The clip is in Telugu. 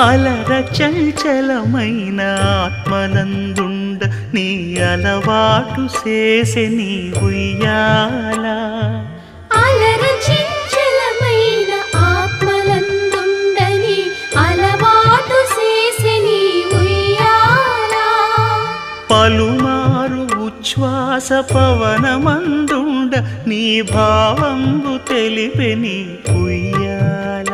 అలర చంచలమైన ఆత్మనందుండ నీ అలవాటు చేసే నీ ఉయ్యాల. అలర చంచలమైన ఆత్మలందుండని అలవాటు చేసెని ఉయ్యాల. పలుమారు ఉచ్ఛ్వాస పవనమందుండ నీ భావంబు తెలిపే నీ ఉయ్యాల.